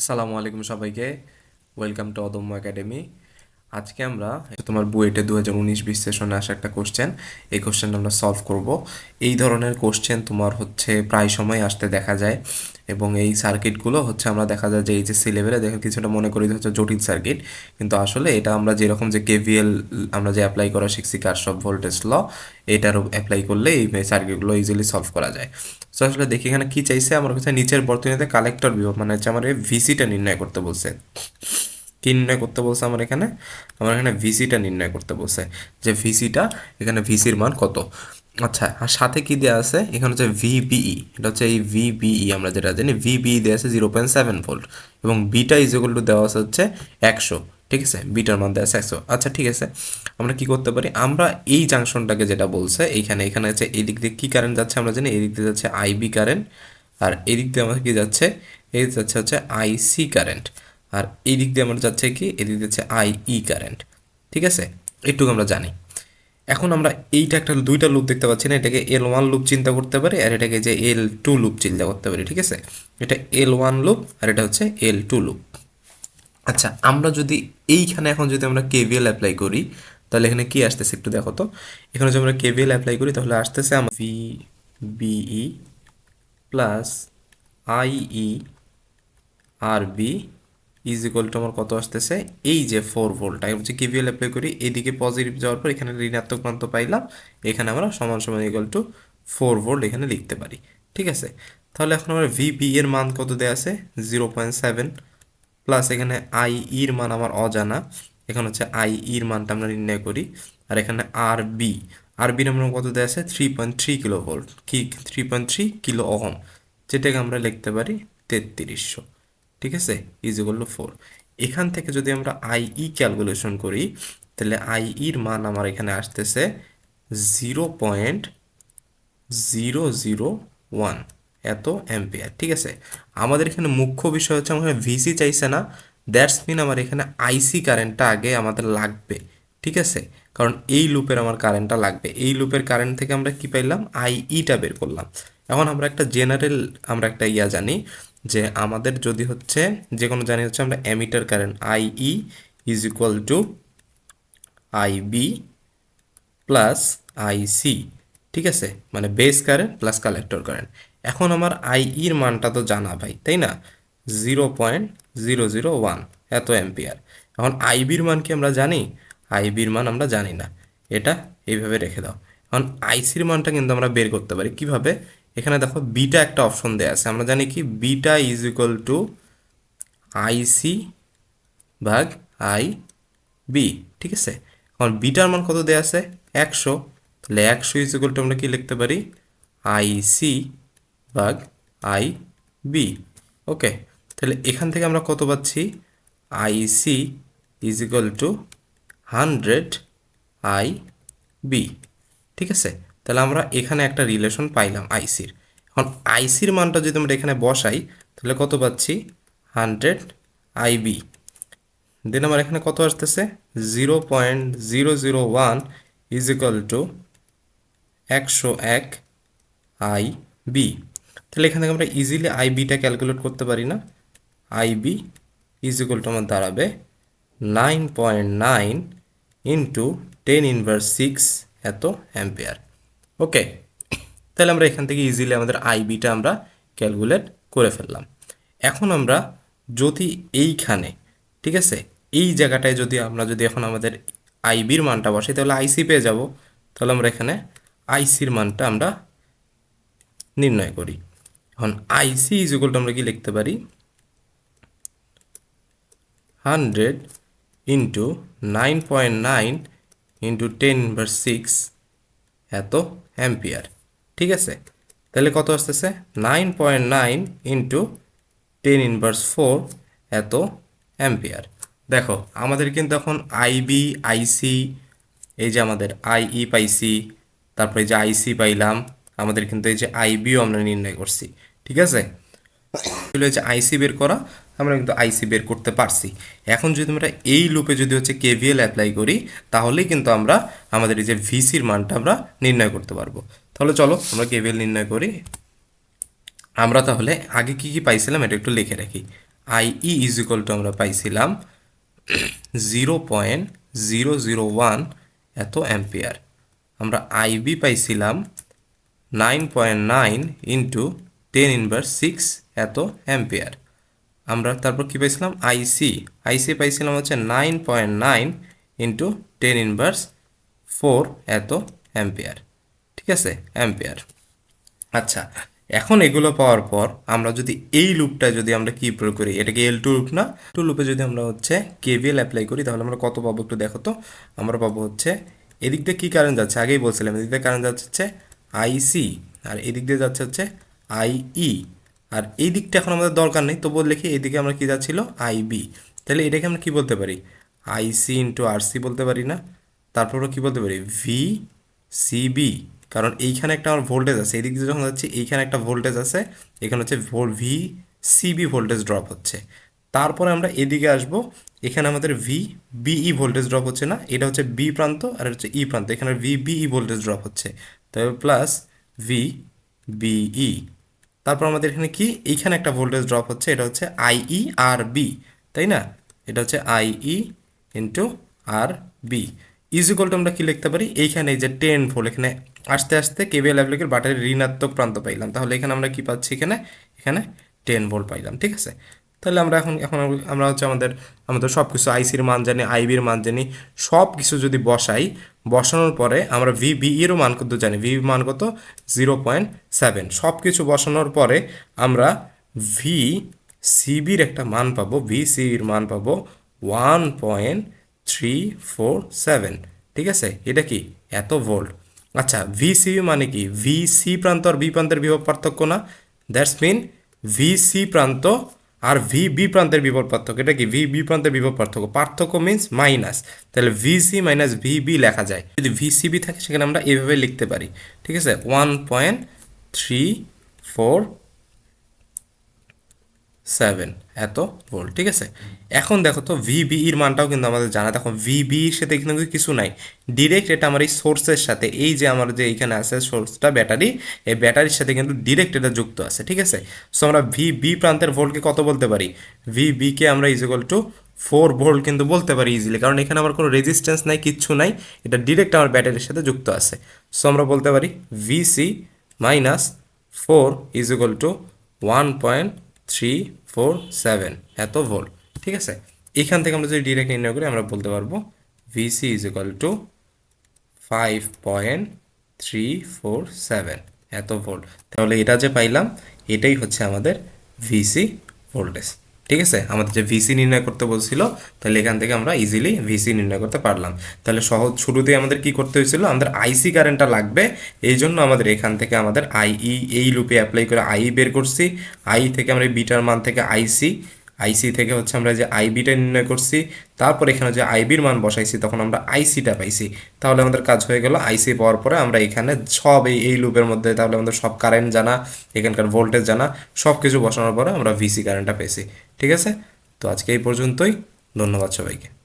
আসসালামু আলাইকুম সবাইকে। ওয়েলকাম টু অদম্য একাডেমি আজকে আমরা তোমার বুয়েটে দু হাজার উনিশ বিশ সেশনে আসা একটা কোশ্চেন এই কোশ্চেনটা আমরা সলভ করব। এই ধরনের কোশ্চেন তোমার হচ্ছে প্রায় সময় আসতে দেখা যায় এবং এই সার্কিটগুলো হচ্ছে আমরা দেখা যায় যে এই যে সি লেভেলে দেখে কিছুটা মনে করি হচ্ছে জটিল সার্কিট কিন্তু আসলে এটা আমরা যেরকম যে কেভিএল আমরা যে অ্যাপ্লাই করা শিখছি কারশপ ভোল্টেজ ল এটার অ্যাপ্লাই করলে এই সার্কিটগুলো ইজিলি সলভ করা যায়। সো আসলে দেখি এখানে কি চাইছে? আমার কাছে নিচের বর্তনীতে কালেক্টর বিভব মানে হচ্ছে আমার এই ভিসিটা নির্ণয় করতে বলছে। কি নির্ণয় করতে বলছে আমার এখানে? আমার এখানে ভিসিটা নির্ণয় করতে বলছে। যে ভিসিটা, এখানে ভিসির মান কত? আচ্ছা আর সাথে কি দেওয়া আছে? এখানে হচ্ছে ভিবিই, এটা হচ্ছে এই ভিবিই আমরা যেটা জানি, ভিবিই দেওয়া আছে জিরো পয়েন্ট সেভেন ভোল্ট এবং বিটা ইজ ইকুয়াল টু দেওয়া আছে হচ্ছে একশো, ঠিক আছে? বিটার মান দেওয়া আছে একশো। আচ্ছা ঠিক আছে, আমরা কি করতে পারি? আমরা এই জাংশনটাকে যেটা বলছে এইখানে এখানে আছে এই দিক দিয়ে কী কারেন্ট যাচ্ছে আমরা জানি এই দিক দিয়ে যাচ্ছে আইবি কারেন্ট আর এই দিক দিয়ে আমাদের কি যাচ্ছে? এই যাচ্ছে হচ্ছে আইসি কারেন্ট আর এই দিক দিয়ে আমরা যাচ্ছে কি? এদিক দিয়ে আই ই কারেন্ট ঠিক আছে? এইটুকু আমরা জানি। এখন আমরা এইটা একটা, দুইটা লুপ দেখতে পাচ্ছি না, এটাকে এল ওয়ান লুপ চিন্তা করতে পারি, আর এটাকে যে এল টু লুপ চিন্তা করতে পারি, ঠিক আছে? এটা এল ওয়ান লুপ আর এটা হচ্ছে এল টু লুপ আচ্ছা আমরা যদি এইখানে এখন যদি আমরা কেভিএল অ্যাপ্লাই করি, তাহলে এখানে কি আসতেছে একটু দেখো তো? এখানে যদি আমরা কেভিএল অ্যাপ্লাই করি, তাহলে আসতেছে আমার V BE plus IE R B is equal to আমার কত আসতেছে? এই যে ফোর ভোল্ট আমি হচ্ছে কেভিএল অ্যাপ্লাই করি, এদিকে পজিটিভ যাওয়ার পর এখানে ঋণাত্মক প্রান্ত পাইলাম, এখানে আমরা সমান সমান ইকুয়াল টু ফোর ভোল্ট এখানে লিখতে পারি, ঠিক আছে? তাহলে এখন আমার ভিবি এর মান কত দেওয়া আছে? জিরো পয়েন্ট সেভেন প্লাস এখানে আই ইর মান আমার অজানা, এখানে হচ্ছে আই ইর মানটা আমরা নির্ণয় করি, আর এখানে আর বি আর বির আমার কত দেওয়া আছে? Three point three kilo volt কি? Three point three kilo ohm যেটাকে আমরা লিখতে পারি তেত্রিশশো। ঠিক আছে? ইজ ইকুয়াল টু ফোর এখান থেকে যদি আমরা আইই ক্যালকুলেশন করি, তাহলে আইইর মান আমার এখানে আসতেছে zero point zero zero one এত অ্যাম্পিয়ার ঠিক আছে? আমাদের এখানে মুখ্য বিষয় হচ্ছে আমার ভিসি চাইছে না দ্যাটস মিন আমার এখানে আইসি কারেন্টটা আগে আমাদের লাগবে, ঠিক আছে? কারণ এই লুপের আমার কারেন্টটা লাগবে। এই লুপের কারেন্ট থেকে আমরা কি পাইলাম? আইইটা বের করলাম। এখন আমরা একটা জেনারেল আমরা একটা ইয়া জানি যে আমাদের যদি হচ্ছে যে কোনো জানি হচ্ছে আমরা ammeter current I E is equal to I B plus I C ঠিক আছে? মানে base current plus collector current এখন আমার আইইর মানটা তো জানা ভাই, তাই না? Zero point zero zero one এত অ্যাম্পিয়ার। এখন আইবির মান কি আমরা জানি? আইবির মান আমরা জানি না। এটা এইভাবে রেখে দাও। এখন আইসির মানটা কিন্তু আমরা বের করতে পারি। কীভাবে? এখানে দেখো বিটা একটা অপশন দেওয়া আছে। আমরা জানি কি? Beta is equal to IC ভাগ আই বি ঠিক আছে? এখন বিটার মান কত দেওয়া আছে? একশো। তাহলে একশো ইজ ইকুয়াল টু আমরা কি লিখতে পারি? আইসি ভাগ আই বি ওকে, তাহলে এখান থেকে আমরা কত পাচ্ছি? IC is equal to hundred I B ঠিক আছে? তাহলে আমরা এখানে একটা রিলেশন পাইলাম আইসির এখন আইসির মানটা যদি আমরা এখানে বসাই, তাহলে কত পাচ্ছি? হান্ড্রেড আইবি দেন আমার এখানে কত আসতেছে? Zero point zero zero one is equal to একশো এক আই বি তাহলে এখান থেকে আমরা ইজিলি আই বিটা ক্যালকুলেট করতে পারি না। আইবি ইজ ইকুয়াল টু আমার দাঁড়াবে nine point nine into ten inverse six এত অ্যাম্পিয়ার ওকে, তাহলে আমরা এখান থেকে ইজিলি আমাদের আইবিটা আমরা ক্যালকুলেট করে ফেললাম। এখন আমরা যদি এইখানে, ঠিক আছে? এই জায়গাটায় যদি আমরা যদি এখন আমাদের আইবির মানটা বসাই, তাহলে আইসি পেয়ে যাব। তাহলে আমরা এখানে আইসির মানটা আমরা নির্ণয় করি। এখন আইসি ইজ ইকুয়াল টু আমরা কি লিখতে পারি? Hundred into nine point nine into ten inverse six এত অ্যাম্পিয়ার। ঠিক আছে? তাহলে কত আসতেছে? Nine point nine into ten inverse four এত অ্যাম্পিয়ার। দেখো, আমাদের কিন্তু এখন আইবি আইসি এই যে আমাদের আইই পাইছি, তারপরে যে আইসি পাইলাম, আমাদের কিন্তু এই যে আইবিও আমরা নির্ণয় করছি। ঠিক আছে? যে আইসি বের করা আমরা কিন্তু আইসি বের করতে পারছি। এখন যদি আমরা এই লুপে যদি হচ্ছে কেভিএল অ্যাপ্লাই করি, তাহলেই কিন্তু আমরা আমাদের এই যে ভিসির মানটা আমরা নির্ণয় করতে পারব। তাহলে চলো আমরা কেভিএল নির্ণয় করি। আমরা তাহলে আগে কি কি পাইছিলাম এটা একটু লিখে রাখি। আইই ইজ ইকুয়াল টু আমরা পাইছিলাম zero point zero zero one এত অ্যাম্পিয়ার। আমরা আইবি পাইছিলাম nine point nine into ten inverse six এত অ্যাম্পিয়ার। আমরা তারপর কী পাইছিলাম? আইসি আইসি পাইছিলাম হচ্ছে nine point nine into ten inverse four এত অ্যাম্পিয়ার ঠিক আছে? অ্যাম্পিয়ার আচ্ছা এখন এগুলো পাওয়ার পর আমরা যদি এই লুপটা যদি আমরা কি প্রয়োগ করি? এটাকে এল টু লুপ না? টু লুপে যদি আমরা হচ্ছে কেভিএল অ্যাপ্লাই করি, তাহলে আমরা কত পাবো একটু দেখো তো? আমরা পাবো হচ্ছে, এদিক দিয়ে কী কারেন্ট যাচ্ছে? আগেই বলছিলাম, এদিক দিয়ে কারেন্ট যাচ্ছে হচ্ছে আইসি আর এদিক দিয়ে যাচ্ছে হচ্ছে আইই আর এই দিকটা এখন আমাদের দরকার নেই, তবুও লিখি এইদিকে আমরা কি যাচ্ছিল? আইবি তাহলে এটাকে আমরা কী বলতে পারি? আইসি ইন্টু আরসি বলতে পারি না। তারপর আমরা কী বলতে পারি? ভি সিবি কারণ এইখানে একটা আমার ভোল্টেজ আছে এদিক দিয়ে যখন যাচ্ছি, এইখানে একটা ভোল্টেজ আছে, এখানে হচ্ছে ভি সিবি ভোল্টেজ ড্রপ হচ্ছে। তারপরে আমরা এদিকে আসব, এখানে আমাদের ভি বিই ভোল্টেজ ড্রপ হচ্ছে না, এটা হচ্ছে বি প্রান্ত আর হচ্ছে ই প্রান্ত, এখানে ভি বিই ভোল্টেজ ড্রপ হচ্ছে। তবে প্লাস ভি বিই তারপর আমাদের এখানে কি? এইখানে একটা ভোল্টেজ ড্রপ হচ্ছে, এটা হচ্ছে আইই আর বি তাই না? এটা হচ্ছে IE into R B is equal to আমরা কি লিখতে পারি? এইখানে যে টেন ভোল্ট এখানে আস্তে আস্তে কেবিএল অ্যাপ্লিকের বাটারির ঋণাত্মক প্রান্ত পাইলাম। তাহলে এখানে আমরা কি পাচ্ছি এখানে? এখানে টেন ভোল্ট পাইলাম, ঠিক আছে? তাহলে আমরা এখন এখন আমরা হচ্ছে আমাদের আমাদের সব কিছু আইসির মান জানি, আইবির মান জানি সব কিছু যদি বসাই, বসানোর পরে আমরা ভি বিইরও মান কত জানি? ভি মান কত? Zero point seven. সব কিছু বসানোর পরে আমরা ভি, সিবির একটা মান পাবো, ভি সিবির মান পাবো one point three four seven. ঠিক আছে? এটা কি? এত ভোল্ট। আচ্ছা ভিসিবি মানে কি? ভিসি প্রান্ত আর বি প্রান্তের বিভব পার্থক্য না? দ্যাটস মিন ভিসি প্রান্ত আর ভি বি প্রান্তের বিভব পার্থক্য, এটা কি? ভি বি প্রান্তের বিভব পার্থক্য। পার্থক্য মিন্স মাইনাস তাহলে V C minus V B লেখা যায়। যদি ভি সি বি থাকে, সেখানে আমরা এভাবে লিখতে পারি। ঠিক আছে? One point three four seven এত ভোল্ট ঠিক আছে? এখন দেখো তো ভিবিইর মানটাও কিন্তু আমাদের জানা, দেখো ভিবিইর সাথে কিন্তু কিছু নাই। ডিরেক্ট এটা আমার এই সোর্সের সাথে, এই যে আমার যে এইখানে আছে সোর্সটা ব্যাটারি এই ব্যাটারির সাথে কিন্তু ডিরেক্ট এটা যুক্ত আছে, ঠিক আছে? সো আমরা ভি বি প্রান্তের ভোল্টকে কত বলতে পারি? ভি বিকে আমরা is equal to four volt কিন্তু বলতে পারি ইজিলি কারণ এখানে আমার কোনো রেজিস্ট্যান্স নাই, কিচ্ছু নাই, এটা ডিরেক্ট আমার ব্যাটারির সাথে যুক্ত আছে। সো আমরা বলতে পারি VC minus four is equal to one point three four seven এত ভোল্ট ঠিক আছে? এখান থেকে আমরা যদি ডিরেক্ট নির্ণয় করি, আমরা বলতে পারব VC is equal to five point three four seven এত ভোল্ট তাহলে এটা যে পাইলাম, এটাই হচ্ছে আমাদের ভিসি ভোল্টেজ ঠিক আছে? আমাদের যে ভিসি নির্ণয় করতে বলছিল, তাহলে এখান থেকে আমরা ইজিলি ভিসি নির্ণয় করতে পারলাম। তাহলে সহজ শুরুতেই আমাদের কি করতে হয়েছিল? আমাদের আইসি কারেন্টটা লাগবে, এই জন্য আমাদের এখান থেকে আমাদের আইই এই লুপে অ্যাপ্লাই করে আই বের করছি। আই থেকে আমরা বিটার মান থেকে আইসি আইসি থেকে হচ্ছে আমরা যে আইবিটা নির্ণয় করছি, তারপর এখানে যে আইবির মান বসাইছি, তখন আমরা আইসিটা পাইছি। তাহলে আমাদের কাজ হয়ে গেল আইসি পাওয়ার পরে আমরা এখানে সব এই এই লুপের মধ্যে, তাহলে আমাদের সব কারেন্ট জানা, এখানকার ভোল্টেজ জানা সব কিছু বসানোর পরে আমরা ভিসি কারেন্টটা পেয়েছি। ঠিক আছে? তো আজকে এই পর্যন্তই। ধন্যবাদ সবাইকে।